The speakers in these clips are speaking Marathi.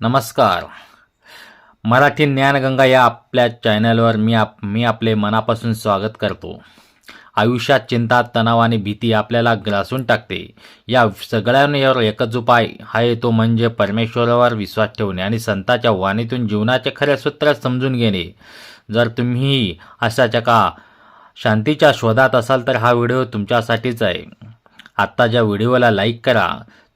नमस्कार. मराठी ज्ञानगंगा या आपल्या चॅनलवर मी आप मी आपले मनापासून स्वागत करतो. आयुष्यात चिंता तणाव आणि भीती आपल्याला ग्रासून टाकते. या सगळ्यांवर एकच उपाय आहे तो म्हणजे परमेश्वरावर विश्वास ठेवणे आणि संतांच्या वाणीतून जीवनाचे खरे सूत्र समजून घेणे. जर तुम्ही अशाच्या का शांतीच्या शोधात असाल तर हा व्हिडिओ तुमच्यासाठीच आहे. आत्ताच्या व्हिडिओला लाईक करा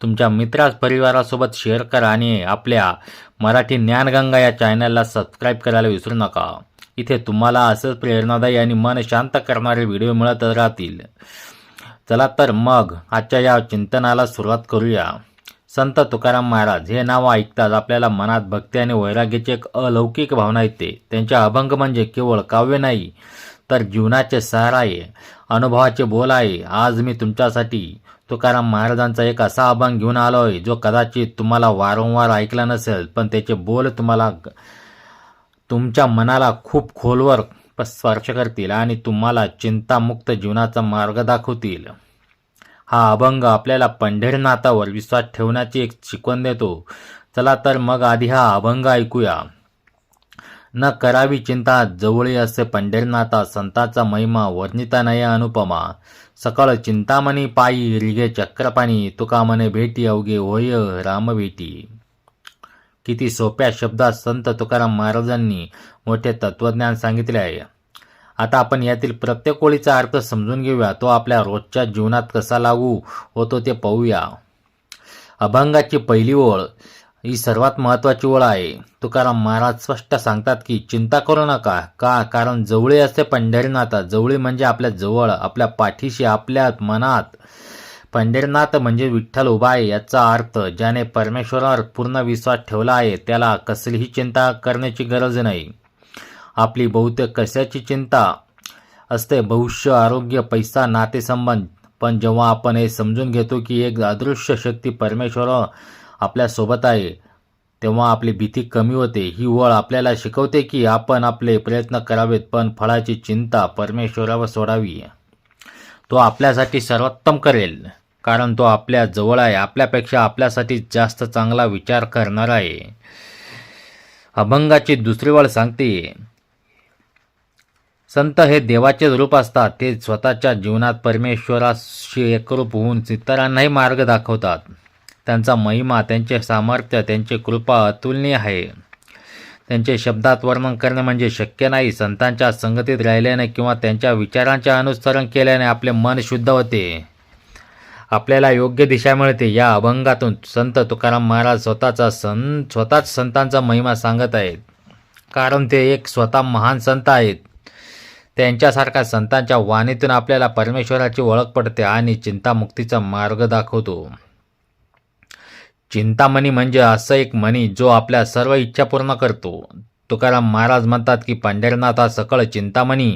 तुमच्या मित्रास परिवारासोबत शेअर करा आणि आपल्या मराठी ज्ञानगंगा या चॅनलला सबस्क्राईब करायला विसरू नका. इथे तुम्हाला असंच प्रेरणादायी आणि मन शांत करणारे व्हिडिओ मिळत राहतील. चला तर मग आजच्या या चिंतनाला सुरुवात करूया. संत तुकाराम महाराज हे नाव ऐकताच आपल्याला मनात भक्ती आणि वैराग्याची एक अलौकिक भावना येते. त्यांच्या अभंग म्हणजे केवळ काव्य नाही तर जीवनाचे सार आहे अनुभवाचे बोल आहे आज मी तुमच्यासाठी तुकाराम महाराजांचा एक असा अभंग घेऊन आलो आहे जो कदाचित तुम्हाला वारंवार ऐकला नसेल पण त्याचे बोल तुम्हाला तुमच्या मनाला खूप खोलवर स्पर्श करतील आणि तुम्हाला चिंतामुक्त जीवनाचा मार्ग दाखवतील. हा अभंग आपल्याला पंढरीनाथावर विश्वास ठेवण्याची एक शिकवण देतो. चला तर मग आधी हा अभंग ऐकूया. न करावी चिंता जवळी असे पंढरीनाथा संताचा महिमा वर्णिता नये अनुपमा. सकळ चिंतामणी पायी रिगे चक्रपाणी तुका मने भेटी अवघे होय राम भेटी किती सोप्या शब्दात संत तुकाराम महाराजांनी मोठे तत्वज्ञान सांगितले आहे. आता आपण यातील प्रत्येक ओळीचा अर्थ समजून घेऊया. तो आपल्या रोजच्या जीवनात कसा लागू होतो ते पाहूया. अभंगाची पहिली ओळ ही सर्वात महत्त्वाची ओळ आहे. तुकाराम महाराज स्पष्ट सांगतात की चिंता करू नका. का? कारण जवळी असते पंढरीनाथा. जवळी म्हणजे आपल्या जवळ आपल्या पाठीशी आपल्या मनात. पंढरीनाथ म्हणजे विठ्ठल उभा आहे याचा अर्थ ज्याने परमेश्वरावर पूर्ण विश्वास ठेवला आहे त्याला कसलीही चिंता करण्याची गरज नाही. आपली बहुतेक कशाची चिंता असते? भविष्य आरोग्य पैसा नातेसंबंध. पण जेव्हा आपण हे समजून घेतो की एक अदृश्य शक्ती परमेश्वर आपल्यासोबत आहे. तेव्हा आपली भीती कमी होते. ही ओळ आपल्याला शिकवते की आपण आपले प्रयत्न करावेत पण फळाची चिंता परमेश्वरावर सोडावी. तो आपल्यासाठी सर्वोत्तम करेल कारण तो आपल्या जवळ आहे. आपल्यापेक्षा आपल्यासाठी जास्त चांगला विचार करणार आहे. अभंगाची दुसरी वळ सांगते संत हे देवाचे रूप असतात. ते स्वतःच्या जीवनात परमेश्वराशी एकरूप होऊन इतरांनाही मार्ग दाखवतात. त्यांचा महिमा त्यांचे सामर्थ्य त्यांची कृपा अतुलनीय आहे. त्यांचे शब्दात वर्णन करणे म्हणजे शक्य नाही. संतांच्या संगतीत राहिल्याने किंवा त्यांच्या विचारांचे अनुसरण केल्याने आपले मन शुद्ध होते. आपल्याला योग्य दिशा मिळते. या अभंगातून संत तुकाराम महाराज स्वतःचा सं स्वतःच संतांचा महिमा सांगत आहेत. कारण ते एक स्वतः महान संत आहेत. त्यांच्यासारख्या संतांच्या वाणीतून आपल्याला परमेश्वराची ओळख पडते आणि चिंतामुक्तीचा मार्ग दाखवतो. चिंतामणी म्हणजे असं एक मणी जो आपल्या सर्व इच्छा पूर्ण करतो. तुकाराम महाराज म्हणतात की पंढरनाथ हा सकळ चिंतामणी.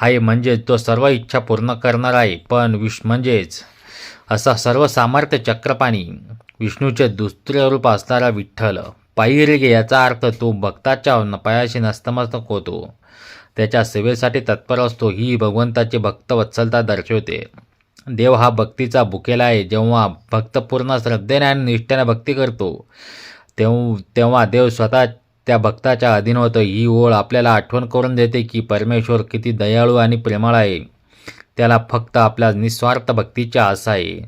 आहे म्हणजे तो सर्व इच्छा पूर्ण करणार आहे पण विष म्हणजेच असा सर्व सामर्थ्य चक्रपाणी. विष्णूचे दुसरे रूप असणारा विठ्ठल. पायीरेगे याचा अर्थ तो भक्ताच्या नपायाशी नस्तमस्तक होतो. त्याच्या सेवेसाठी तत्पर असतो ही भगवंताची भक्त वत्सलता दर्शवते. देव हा भक्तीचा भुकेला आहे. जेव्हा भक्त पूर्ण श्रद्धेने आणि निष्ठेने भक्ती करतो तेव्हा तेव्हा देव स्वतः त्या भक्ताच्या अधीन होतं. ही ओळ आपल्याला आठवण करून देते की परमेश्वर किती दयाळू आणि प्रेमळ आहे. त्याला फक्त आपल्या निस्वार्थ भक्तीची आस आहे.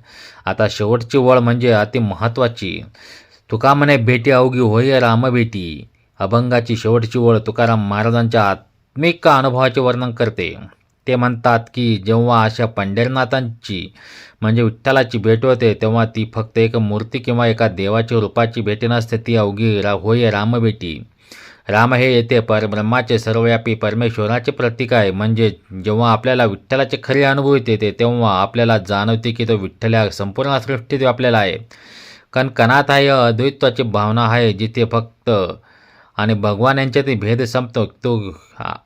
आता शेवटची ओळ म्हणजे अति महत्त्वाची. तुका म्हणे भेटी अवघी होय राम भेटी. अभंगाची शेवटची ओळ तुकाराम महाराजांच्या आत्मिक अनुभवाचे वर्णन करते. ते म्हणतात की जेव्हा अशा पंढरनाथांची म्हणजे विठ्ठलाची भेट होते तेव्हा ती फक्त एक मूर्ती किंवा एका देवाच्या रूपाची भेटी नसते ती अवघी रा होय रामभेटी राम हे येते परब्रह्माचे सर्वव्यापी परमेश्वराचे प्रतीक आहे. म्हणजे जेव्हा आपल्याला विठ्ठलाचे खरे अनुभव येते तेव्हा आपल्याला जाणवते की तो विठ्ठल या संपूर्ण सृष्टीत आपल्याला आहे. कणकणात आहे अद्वैत्वाची भावना आहे जिथे फक्त आणि भगवान यांच्यातील भेद संपतो. तो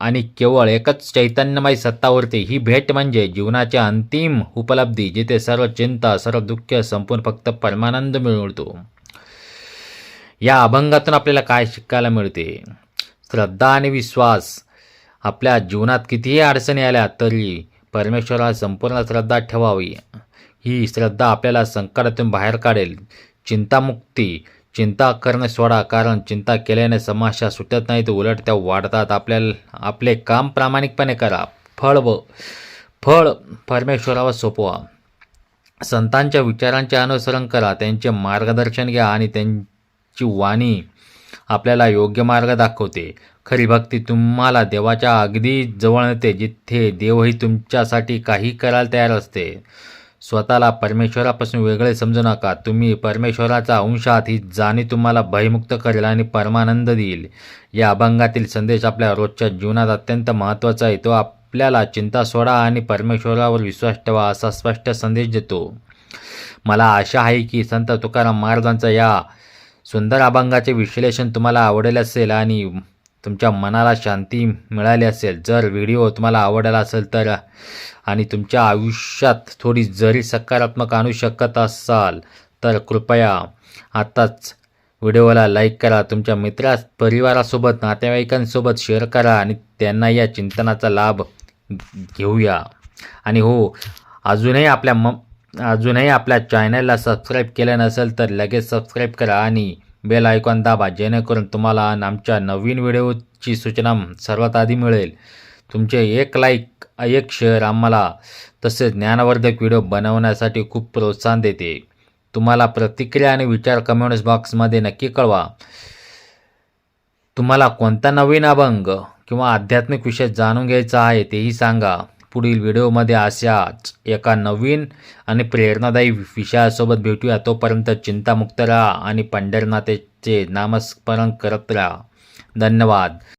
आणि केवळ एकच चैतन्यमय सत्ता उरते ही भेट म्हणजे जीवनाची अंतिम उपलब्धी जिथे सर्व चिंता सर्व दुःख संपून फक्त परमानंद मिळवतो या अभंगातून आपल्याला काय शिकायला मिळते? श्रद्धा आणि विश्वास. आपल्या जीवनात कितीही अडचणी आल्या तरी परमेश्वराला संपूर्ण श्रद्धा ठेवावी. ही श्रद्धा आपल्याला संकटातून बाहेर काढेल. चिंतामुक्ती चिंता करणे सोडा कारण चिंता केल्याने समस्या सुटत नाहीत उलट त्या वाढतात. आपल्याला आपले काम प्रामाणिकपणे करा. फळ व फळ परमेश्वरावर सोपवा. संतांच्या विचारांचे अनुसरण करा. त्यांचे मार्गदर्शन घ्या आणि त्यांची वाणी आपल्याला योग्य मार्ग दाखवते. खरी भक्ती तुम्हाला देवाच्या अगदी जवळ नेते. जिथे देवही तुमच्यासाठी काही करायला तयार असते स्वतःला परमेश्वरापासून वेगळे समजू नका. तुम्ही परमेश्वराचा अंश आहात ही जाणीव तुम्हाला भयमुक्त करेल आणि परमानंद देईल. या अभंगातील संदेश आपल्या रोजच्या जीवनात अत्यंत महत्त्वाचा आहे. तो आपल्याला चिंता सोडा आणि परमेश्वरावर विश्वास ठेवा असा स्पष्ट संदेश देतो. मला आशा आहे की संत तुकाराम महाराजांचा या सुंदर अभंगाचे विश्लेषण तुम्हाला आवडेल असेल आणि तुमच्या मनाला शांती मिळाली असेल जर व्हिडिओ तुम्हाला आवडला असेल तर आणि तुमच्या आयुष्यात थोडी जरी सकारात्मक आणू शकत असाल तर कृपया आत्ताच व्हिडिओला लाईक करा तुमच्या मित्रा परिवारासोबत नातेवाईकांसोबत शेअर करा आणि त्यांना या चिंतनाचा लाभ घेऊया. आणि हो अजूनही आपल्या म अजूनही आपल्या चॅनलला सबस्क्राईब केलं नसेल तर लगेच सबस्क्राईब करा आणि बेल आयकॉन दाबा जेणेकरून तुम्हाला आमच्या नवीन व्हिडिओची सूचना सर्वात आधी मिळेल. तुमचे एक लाईक एक शेअर आम्हाला तसेच ज्ञानवर्धक व्हिडिओ बनवण्यासाठी खूप प्रोत्साहन देते. तुम्हाला प्रतिक्रिया आणि विचार कम्युनिस्ट बॉक्समध्ये नक्की कळवा. तुम्हाला कोणता नवीन अभंग किंवा आध्यात्मिक विषय जाणून घ्यायचा आहे तेही सांगा. पुढील व्हिडिओमध्ये अशाच एका नवीन आणि प्रेरणादायी विषयासोबत भेटूया. तोपर्यंत चिंतामुक्त राहा आणि पंढरनाथेचे नामस्मरण करत राहा. धन्यवाद.